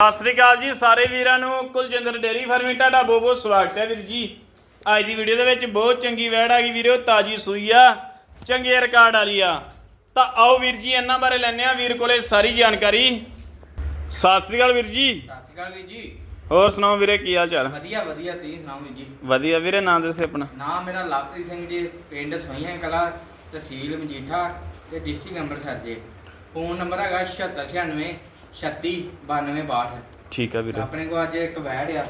ਸਤਿ ਸ੍ਰੀ ਅਕਾਲ ਜੀ ਸਾਰੇ ਵੀਰਾਂ ਨੂੰ ਕੁਲਜਿੰਦਰ ਡੇਰੀ ਫਾਰਮਿੰਗ ਤੁਹਾਡਾ ਬਹੁਤ ਬਹੁਤ ਸਵਾਗਤ ਹੈ ਵੀਰ ਜੀ। ਅੱਜ ਦੀ ਵੀਡੀਓ ਦੇ ਵਿੱਚ ਬਹੁਤ ਚੰਗੀ ਵੈੜ ਆ ਗਈ ਵੀਰੋ ਤਾਜੀ ਸੂਈ ਆ ਚੰਗੇ ਰਿਕਾਰਡ ਵਾਲੀ ਆ। ਤਾਂ ਆਓ ਵੀਰ ਜੀ ਇਹਨਾਂ ਬਾਰੇ ਲੈਣੇ ਆ ਵੀਰ ਕੋਲੇ ਸਾਰੀ ਜਾਣਕਾਰੀ। ਸਤਿ ਸ੍ਰੀ ਅਕਾਲ ਵੀਰ ਜੀ। ਸਤਿ ਸ਼੍ਰੀ ਅਕਾਲ ਵੀਰ ਜੀ। ਹੋਰ ਸੁਣਾਓ ਵੀਰੇ ਕੀ ਹਾਲ ਚਾਲ? ਵਧੀਆ ਵਧੀਆ ਤੁਸੀਂ ਸੁਣਾਓ ਵੀਰ ਜੀ? ਵਧੀਆ ਵੀਰੇ ਨਾਂ ਦੱਸੇ ਆਪਣਾ। ਨਾਮ ਮੇਰਾ ਲਵਪ੍ਰੀਤ ਸਿੰਘ ਜੀ ਪਿੰਡ ਸੋਈਆਂ ਕਲਾ ਤਹਿਸੀਲ ਮਜੀਠਾ ਤੇ ਡਿਸਟ੍ਰਿਕਟ ਅੰਮ੍ਰਿਤਸਰ ਜੀ। ਫੋਨ ਨੰਬਰ ਹੈਗਾ 7696 36 92 62 ਠੀਕ ਆ ਵੀਰੇ। ਆਪਣੇ ਕੋਲ ਅੱਜ ਇੱਕ ਵੈੜ ਆ।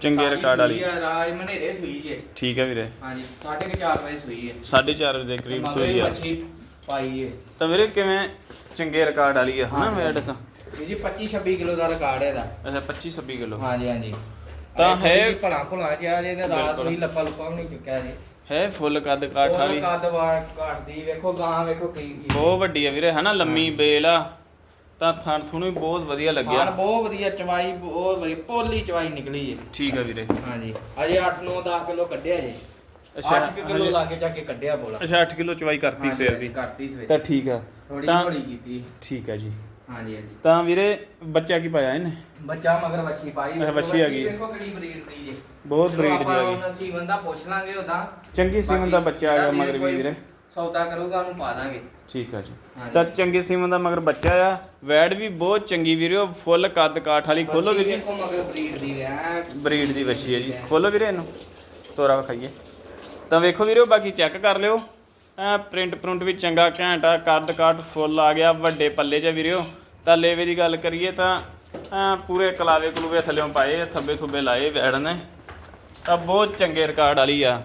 ਚੰਗੇ ਤਾਜ਼ੀ ਰਿਕਾਰਡ ਵਾਲੀ। ਸੂਈ ਆ, ਰਾਜ ਮਨੇਰੇ ਸੂਈ ਜੇ। ਠੀਕ ਆ ਵੀਰੇ। ਹਾਂਜੀ 4:30 ਵਜੇ ਸੂਈ ਹੈ 4:30 ਵਜੇ ਦੇ ਕਰੀਬ ਸੂਈ ਆ। ਮੱਛੀ ਪਾਈ ਹੈ ਤਾਂ ਵੀਰੇ ਕਿਵੇਂ ਚੰਗੇ ਰਿਕਾਰਡ ਵਾਲੀ ਆ ਹਨਾ। ਵੈੜ ਤਾਂ? ਵੀਰ ਜੀ 25 26 ਕਿਲੋ ਦਾ ਰਿਕਾਰਡ ਹੈ ਇਹਦਾ। ਅੱਛਾ 25 26 ਕਿਲੋ। ਹਾਂਜੀ ਹਾਂਜੀ। ਤਾਂ ਇਹ ਥੋੜ੍ਹੀ ਹੈ- ਜਿਹੀ ਭਲਾ ਭੁਲਾ ਜਿਹਾ ਜੇ ਤੇ ਰਾਤ ਬਿਲਕੁਲ। ਵੀ ਲੱਪਾ ਲੁੱਪਾ ਵੀ ਨਹੀਂ ਚੁੱਕਿਆ ਜੀ। ਹੈ ਫੁੱਲ ਕੱਦ ਕਾਠ ਉਹ ਵਾਲੀ। ਕੱਦ ਵਾਰ ਘਟਦੀ ਵੇਖੋ ਗਾਂ ਵੇਖੋ ਕੀ ਕੀ। ਬਹੁਤ ਵੱਡੀ ਆ ਵੀਰੇ ਹਨਾ ਲੰਮੀ ਬੇਲ ਆ। ਤਾਂ ਥਣ ਥੁਣ ਵੀ ਬਹੁਤ ਵਧੀਆ ਖਾਣ ਲੱਗਿਆ ਬਹੁਤ ਵਧੀਆ ਚਵਾਈ ਬਹੁਤ ਵਧੀਆ ਪੋਲੀ ਚਵਾਈ ਨਿਕਲੀ ਏ। ਠੀਕ ਆ ਵੀਰੇ। ਹਾਂਜੀ। ਅਜੇ 8 9 10 ਕਿਲੋ ਕੱਢਿਆ ਜੇ। ਅੱਛਾ 8 ਕਿਲੋ ਹਜੇ- ਲਾ ਕੇ ਚੱਕ ਕੇ ਕੱਢਿਆ ਬੋਲਾ ਅੱਛਾ 8 ਕਿਲੋ ਚਵਾਈ ਕਰਤੀ ਹਾਂਜੀ, ਸਵੇਰ ਦੀ। ਕਰਤੀ ਸਵੇਰ ਤਾਂ ਠੀਕ ਆ। ਥੋੜੀ ਤਾਂ- ਥੋੜੀ ਕੀਤੀ। ਠੀਕ ਆ ਜੀ। ਹਾਂਜੀ ਹਾਂਜੀ। ਤਾਂ ਵੀਰੇ ਬੱਚਾ ਕੀ ਪਾਇਆ ਇਹਨੇ? ਬੱਚਾ ਮਗਰ ਵੱਛੀ ਪਾਈ। ਅੱਛਾ, ਵੱਛੀ ਆ ਗਈ। ਵੇਖੋ ਕਿਹੜੀ ਬਰੀਡ ਦੀ ਜੇ। ਬਹੁਤ ਬਰੀਡ ਦੀ ਆਪਾਂ ਆ ਗਈ। ਉਹਨਾਂ ਸੀਮਨ ਦਾ ਪੁੱਛ ਲਾਂਗੇ ਉਹਦਾ। ਚੰਗੀ ਸੀਮਨ ਦਾ ਬੱਚਾ ਆ ਗਿਆ ਮਗਰ ਵੀ ਵੀਰੇ। ਸੌਦਾ ਕਰੂਗਾ ਉਹਨੂੰ ਪਾ ਦਾਂਗੇ। ਠੀਕ ਆ ਜੀ। ਹਾਂਜੀ। ਤਾਂ ਚੰਗੀ ਸੀਮਨ ਦਾ ਮਗਰ ਬੱਚਾ ਆ। ਵੈੜ ਵੀ ਬਹੁਤ ਚੰਗੀ ਵੀਰੇ ਉਹ ਫੁੱਲ ਕੱਦ ਕਾਠ ਵਾਲੀ ਖੋਲੋ ਵੇਖੋ ਮਗਰ ਬਰੀਡ ਦੀ ਐ ਬਰੀਡ ਦੀ ਵੱਛੀ ਹੈ ਜੀ। ਖੋਲੋ ਵੀਰੇ ਇਹਨੂੰ। ਤੋਰਾ ਵਿਖਾਈਏ। ਤਾਂ ਵੇਖੋ ਵੀਰੇ ਬਾਕੀ ਚੈੱਕ ਕਰ ਲਿਓ। ਐ ਪ੍ਰਿੰਟ ਪ੍ਰਿੰਟ ਵੀ ਚੰਗਾ ਘੈਂਟ ਆ। ਕੱਦ ਕਾਠ ਫੁੱਲ ਆ ਗਿਆ ਵੱਡੇ ਪੱਲੇ 'ਚ ਵੀਰਿਓ ਤਾਂ ਲੇਵੇ ਦੀ ਗੱਲ ਕਰੀਏ ਤਾਂ ਐ ਪੂਰੇ ਕਲਾਵੇ ਕਲੂਵੇ ਥੱਲੇੋਂ ਪਾਏ ਆ, ਥੱਬੇ ਥੁੱਬੇ ਲਾਏ ਵੈੜ ਨੇ। ਤਾਂ ਬਹੁਤ ਚੰਗੇ ਰਿਕਾਰਡ ਵਾਲੀ ਆ।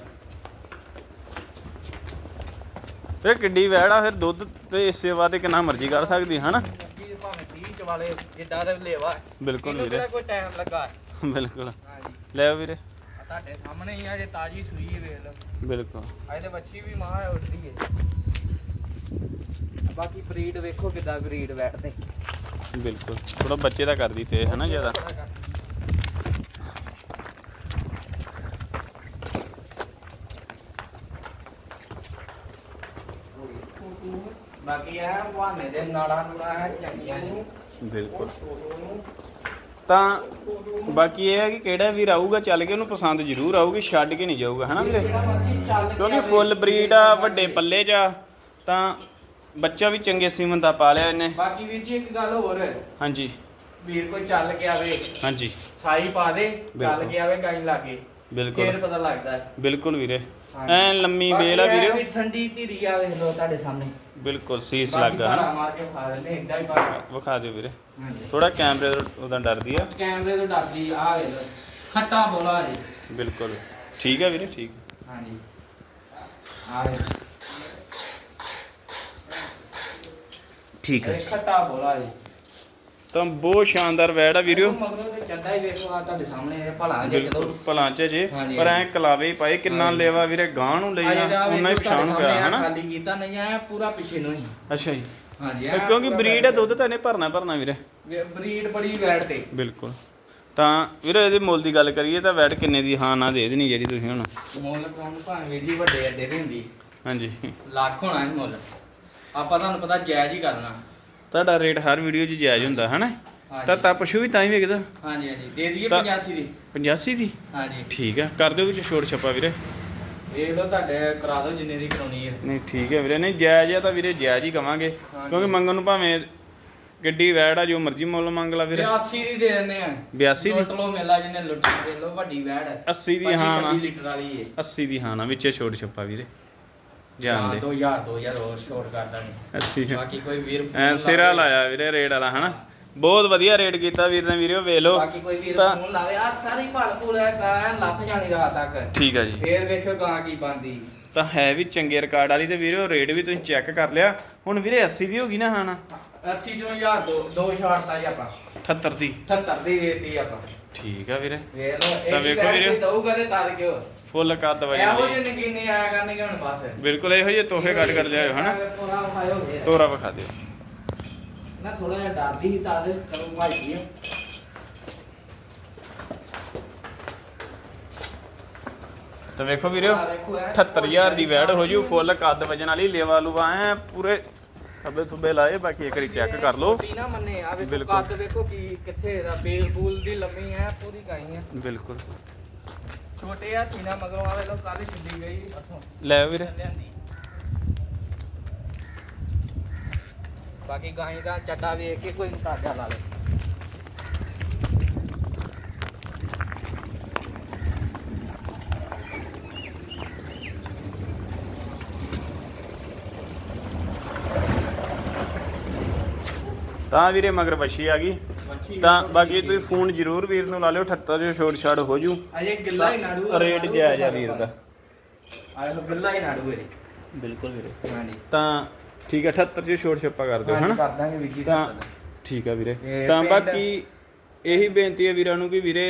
ਫਿਰ ਕਿੱਡੀ ਵੈੜ ਫਿਰ ਦੁੱਧ ਤੇ ਇਸ ਸੇਵਾ ਤੇ ਕਿੰਨਾ ਮਰਜ਼ੀ ਕਰ ਸਕਦੀ ਹਨਾ? ਜੀ ਭਾਵੇਂ 30 ਚ ਵਾਲੇ ਜਿੱਦਾਂ ਦਾ ਵੀ ਲੇਵਾ। ਬਿਲਕੁਲ ਇਹਨੂੰ ਵੀਰੇ। ਕਿਹੜਾ ਕੋਈ ਟਾਈਮ ਲੱਗਾ? ਬਿਲਕੁਲ। ਹਾਂਜੀ। ਲੈ ਵੀਰੇ। ਆ ਤੁਹਾਡੇ ਸਾਹਮਣੇ ਹੀ ਆ ਜੇ ਤਾਜੀ ਸੂਈ ਹੈ ਵੇਖ ਲਓ। ਬਿਲਕੁਲ। ਤੇ ਬੱਚੀ ਵੀ ਮਾਂ ਉੱਠਦੀ ਹੈ ਬਾਕੀ ਬਰੀਡ ਵੇਖੋ ਕਿੱਦਾਂ ਬਰੀਡ ਬੈਠਦੇ ਬਿਲਕੁਲ। ਥੋੜਾ ਬੱਚੇ ਦਾ ਕਰਦੀ ਤੇ ਹਨਾ ਜ਼ਿਆਦਾ। ਬਾਕੀ ਆ ਵਾਹਨੇ ਦੇ ਨਾੜਾ ਨੂੜਾ ਹੈ ਚੰਗੀਆਂ ਜੀ ਬਿਲਕੁਲ। ਤਾਂ ਬਾਕੀ ਇਹ ਹੈ ਕਿ ਕਿਹੜਾ ਵੀਰ ਆਊਗਾ ਚੱਲ ਕੇ ਉਹਨੂੰ ਪਸੰਦ ਜ਼ਰੂਰ ਆਊਗੀ ਛੱਡ ਕੇ ਨਹੀਂ ਜਾਊਗਾ ਹਨਾ ਵੀਰੇ? ਕਿਉਂਕਿ। ਫੁੱਲ ਬਰੀਡ ਆ ਵੱਡੇ ਪੱਲੇ 'ਚ ਆ ਤਾਂ ਬੱਚਾ ਵੀ ਚੰਗੇ ਸੀਮਨ ਦਾ ਪਾ ਲਿਆ ਇਹਨੇ। ਬਾਕੀ ਵੀਰ ਜੀ ਇੱਕ ਗੱਲ ਹੋਰ। ਹੈ ਹਾਂਜੀ। ਵੀਰ ਕੋਈ ਚੱਲ ਕੇ ਆਵੇ ਹਾਂਜੀ। ਸਾਈ ਪਾ ਦੇ ਚੱਲ ਬਿਲਕੁਲ। ਕੇ ਆਵੇ ਗਾਈ ਲਾਗੇ ਬਿਲਕੁਲ। ਫੇਰ ਪਤਾ ਲੱਗਦਾ। ਹੈ ਬਿਲਕੁਲ ਵੀਰੇ। ਐ ਲੰਮੀ ਬੇਲ ਆ ਵੀਰੇ। ਠੰਡੀ ਧੀਰੀ ਆ ਵੇਖ ਲਓ ਤੁਹਾਡੇ ਸਾਹਮਣੇ। ਬਿਲਕੁਲ ਸੀਸ ਲੱਗਾ ਹਨਾ ਮਾਰ ਕੇ ਖਾ ਲੈਂਦੇ ਇਦਾਂ ਹੀ ਪਾ ਵਿਖਾ ਦਿਓ ਵੀਰੇ। ਥੋੜਾ ਕੈਮਰੇ ਤੋਂ ਉਹਦਾ ਡਰਦੀ ਆ। ਕੈਮਰੇ ਤੋਂ ਡਰਦੀ ਆ ਵੇਖ ਲਓ। ਖੱਟਾ ਬੋਲਾ ਜੀ ਬਿਲਕੁਲ। ਠੀਕ ਹੈ ਵੀਰੇ ਠੀਕ। ਹਾਂਜੀ। ਆ ਠੀਕ ਇਹ ਖੱਟਾ ਬੋਲਾ ਜੀ ਤਾਂ ਬਹੁਤ ਸ਼ਾਨਦਾਰ ਵੈੜ ਆ ਮਗਰੋਂ ਤੇ ਚੱਡਾ ਹੀ ਵੇਖੋ ਆ ਤੁਹਾਡੇ ਸਾਹਮਣੇ ਇਹ ਭਲਾ ਜੇ ਬਿਲਕੁਲ ਚਲੋ ਭਲਾਂ ਚ ਜੇ। ਹਾਂਜੀ, ਪਰ ਐ। ਕਲਾਵੇ ਪਾਏ ਕਿੰਨਾ। ਲੇਵਾ ਵੀਰੇ ਗਾਂ ਨੂੰ ਲਈ ਅਜੇ ਆ ਦਾ ਉਹਨਾਂ ਹੀ ਪਛਾਣ ਪਿਆ ਹਨਾ? ਖਾਲੀ ਕੀਤਾ ਨਹੀਂ ਆ ਪੂਰਾ ਪਿੱਛੇ ਨੂੰ ਹੀ। ਅੱਛਾ ਜੀ। ਹਾਂਜੀ ਇਹ ਕਿਉਂਕਿ ਬਰੀਡ ਹੈ ਦੁੱਧ ਤਾਂ ਇਹਨੇ ਭਰਨਾ ਭਰਨਾ ਵੀਰੇ। ਬਰੀਡ ਬੜੀ ਵੈੜ ਤੇ। ਬਿਲਕੁਲ। ਤਾਂ ਵੀਰੇ ਇਹਦੇ ਮੁੱਲ ਦੀ ਗੱਲ ਕਰੀਏ ਤਾਂ ਵੈੜ ਕਿੰਨੇ ਦੀ ਹਾਂ ਨਾ ਦੇ ਦੇਣੀ ਜਿਹੜੀ ਤੁਸੀਂ ਹੁਣ। ਮੁੱਲ ਕੌਣ ਭਾਵੇਂ ਜੀ ਵੱਡੇ ਅੱਡੇ ਤੇ ਹੁੰਦੀ। ਹਾਂਜੀ। ਲੱਖ ਹੋਣਾ ਇਹ ਮੁੱਲ। ਆਪਾਂ ਤੁਹਾਨੂੰ ਪਤਾ ਜਾਇਜ਼ ਹੀ ਕਰਨਾ। ਤੁਹਾਡਾ ਰੇਟ ਹਰ ਵੀਡੀਓ 'ਚ ਜਾਇਜ਼ ਹੁੰਦਾ ਹਨਾ? ਤਾਂ ਹਾਂਜੀ। ਤਾਂ ਪਸ਼ੂ ਵੀ ਤਾਂ ਹੀ ਵਿਕਦਾ ਹਾਂਜੀ ਹਾਂਜੀ। ਦੇ ਦਈਏ ਤਾਂ- 85 ਦੀ। 85 ਦੀ? ਹਾਂਜੀ। ਠੀਕ ਹੈ ਕਰ ਦਿਓ ਵਿੱਚ ਛੋਟ ਛੱਪਾ ਵੀਰੇ। ਵੇਖ ਲਓ ਤੁਹਾਡੇ ਕਰਾ ਦਿਓ ਜਿੰਨੇ ਦੀ ਕਰਾਉਣੀ ਹੈ। ਨਹੀਂ ਠੀਕ ਹੈ ਵੀਰੇ। ਨਹੀਂ ਜਾਇਜ਼ ਆ ਤਾਂ ਵੀਰੇ ਜਾਇਜ਼ ਹੀ ਕਵਾਂਗੇ। ਹਾਂਜੀ। ਕਿਉਂਕਿ ਮੰਗਣ ਨੂੰ ਭਾਵੇਂ ਗੱਡੀ ਵੈੜ ਆ ਜੋ ਮਰਜ਼ੀ ਮੁੱਲ ਮੰਗ ਲਾ ਵੀਰੇ। 82 ਦੀ ਦੇ ਦਿੰਦੇ ਆ। 82 ਦੀ? ਲੁੱਟ ਲਓ ਮੇਲਾ ਜਿਹਨੇ ਲੁੱਟੀ ਵੇਖ ਲਓ ਵੱਡੀ ਵੈੜ ਹੈ। 80 ਦੀ ਹਾਂ ਨਾ। 25 ਲੀਟਰ ਵਾਲੀ ਹੈ 80 ਦੀ ਹਾਂ ਨਾ ਵਿੱਚੇ ਛੋਟ ਛੱਪਾ ਵੀਰੇ। ਜਾਣ ਦੇ। 2000 2000 ਹੋਰ ਛੋਟ ਕਰ ਦਾਂਗੇ 80 ਚ। ਬਾਕੀ ਕੋਈ ਵੀਰ ਐ ਸਿਰਾ ਲਾਇਆ ਵੀਰੇ ਰੇਟ ਵਾਲਾ ਹਨਾ? ਬਹੁਤ ਵਧੀਆ ਰੇਟ ਕੀਤਾ ਵੀਰ ਨੇ ਵੀਰਿਓ ਵੇਖ ਲਓ। ਬਾਕੀ ਕੋਈ ਵੀਰ ਤਾਂ- ਫੋਨ ਲਾਵੇ ਆ ਸਾਰੀ ਭਲ ਭੁਲ ਹੈ ਗਾਂ ਲੱਥ ਜਾਣੀ ਰਾਤ ਤੱਕ। ਠੀਕ ਆ ਜੀ। ਫੇਰ ਵੇਖਿਓ ਗਾਂ ਕੀ ਬੰਦੀ ਤਾਂ ਹੈ ਵੀ ਚੰਗੇ ਰਿਕਾਰਡ ਵਾਲੀ ਤੇ ਵੀਰਿਓ ਰੇਟ ਵੀ ਤੁਸੀਂ ਚੈੱਕ ਕਰ ਲਿਆ। ਹੁਣ ਵੀਰੇ 80 ਦੀ ਹੋ ਗਈ ਨਾ ਹਾਂ ਨਾ 80 ਚੋਂ 1000 ਦੋ ਦੋ ਛਾੜਤਾ ਜੀ ਆਪਾਂ। 78 ਦੀ। 78 ਦੀ ਦੇਤੀ ਆਪਾਂ। ਠੀਕ ਆ ਵੀਰੇ। ਵੇਖ ਲਓ ਤਾਂ ਇਹ ਵੇਖੋ ਵੀਰੇ। ਵੀਰੇ। ਦਊਗਾ ਤੇ ਤਰ ਕਿਉਂ? ਫੁੱਲ ਕੱਦ ਇਹੋ ਜਿਹੇ ਨਗੀਨੇ ਆਇਆ ਕਰਨਗੇ ਹੁਣ ਬਸ। ਬਿਲਕੁਲ ਇਹੋ ਜਿਹੇ ਤੋਹਫੇ ਕੱਢ ਕਰ ਲਿਆਇਓ ਹਨਾ? ਵਿਖਾਇਓ ਵੀਰ। ਤੋਰਾ ਵਿਖਾ ਦਿਓ। ਨਾ ਥੋੜਾ ਜਿਹਾ ਡਰਦੀ ਸੀ ਤਾਂ ਦੇ ਕਰੂੰ ਭਾਈ ਜੀ। ਤਾਂ ਵੇਖੋ ਐ 78000 ਦੀ ਵੈੜ ਹੋ ਜੂ ਫੁੱਲ ਕੱਦ ਵਜਨ ਵਾਲੀ ਲੇਵਾ ਲੂਵਾ ਐ ਪੂਰੇ ਥੱਬੇ ਥੁੱਬੇ ਲਾਏ ਬਾਕੀ ਇੱਕ ਵਾਰੀ ਚੈੱਕ ਕਰ ਲਓ। ਛੋਟੀ ਨਾ ਮੰਨੇ ਆ ਵੇਖੋ ਬਿਲਕੁਲ। ਕੱਦ ਵੇਖੋ ਕੀ ਕਿੱਥੇ ਦਾ ਬੇਲ ਬੂਲ ਦੀ ਲੰਮੀ ਹੈ ਪੂਰੀ ਗਾਈ ਹੈ। ਬਿਲਕੁਲ। ਛੋਟੇ ਆ ਥੀਨਾ ਮਗਰੋਂ ਆਵੇ ਲੋ ਕੱਲ ਛੱਡੀ ਗਈ ਅਥੋਂ ਲੈ ਵੀਰੇ। ਲਿਆਂਦੀ ਬਾਕੀ ਗਾਈ ਦਾ ਚੱਡਾ ਵੇਖ ਕੇ ਕੋਈ ਅੰਦਾਜ਼ਾ ਲਾ ਲੇ ਤਾਂ ਵੀਰੇ ਮਗਰ ਵੱਛੀ ਆ ਗਈ। ਤਾਂ ਬਾਕੀ ਤੁਸੀਂ ਫੋਨ ਜ਼ਰੂਰ ਵੀਰ ਨੂੰ ਲਾ ਲਿਓ 78 ਜੋ ਛੋਟ ਛਾੜ ਹੋ ਜੂ। ਅਜੇ ਗਿੱਲਾ ਹੀ ਨਾੜੂ ਰੇਟ ਜਾਇਜ਼ ਆ ਵੀਰ ਦਾ। ਆਏ ਲੋ ਗਿੱਲਾ ਹੀ ਨਾੜੂ ਹੈ ਬਿਲਕੁਲ ਵੀਰੇ। ਹਾਂਜੀ। ਤਾਂ ਠੀਕ ਹੈ 78 ਜੋ ਛੱਪਾ ਕਰ ਦਿਓ ਹਨਾ? ਕਰ ਦਾਂਗੇ ਵੀਰ ਜੀ ਤਾਂ ਤਾਂ ਠੀਕ ਆ ਵੀਰੇ। ਤਾਂ ਬਾਕੀ ਇਹੀ ਬੇਨਤੀ ਹੈ ਵੀਰਾਂ ਨੂੰ ਕਿ ਵੀਰੇ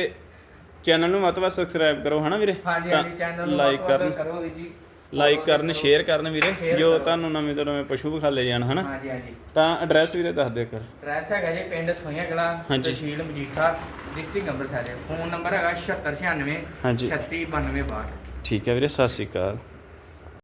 ਚੈਨਲ ਨੂੰ ਮਤਵਾ ਸਬਸਕ੍ਰਾਈਬ ਕਰੋ ਹਨਾ ਵੀਰੇ? ਹਾਂਜੀ ਹਾਂਜੀ ਚੈਨਲ ਨੂੰ ਲਾਈਕ ਕਰੋ ਵੀਰ ਜੀ। ਲਾਈਕ ਕਰਨ ਸ਼ੇਅਰ ਕਰਨ ਵੀਰੇ ਜੋ। ਤੁਹਾਨੂੰ ਨਵੇਂ ਤੋਂ ਨਵੇਂ ਪਸ਼ੂ ਵਿਖਾਲੇ ਜਾਣ ਹਨਾ ਹਾਂਜੀ ਹਾਂਜੀ ਤਾਂ ਐਡਰੈਸ ਵੀਰੇ ਦੱਸ ਦਿਓ ਕਰ ਐਡਰੈਸ ਹੈਗਾ ਜੀ ਪਿੰਡ Sohian Kalan. Tehsil Majitha district Amritsar phone number ਹੈਗਾ 7696 ਹਾਂਜੀ। 3692 ਠੀਕ ਹੈ ਵੀਰੇ ਸਤਿ ਸ਼੍ਰੀ ਅਕਾਲ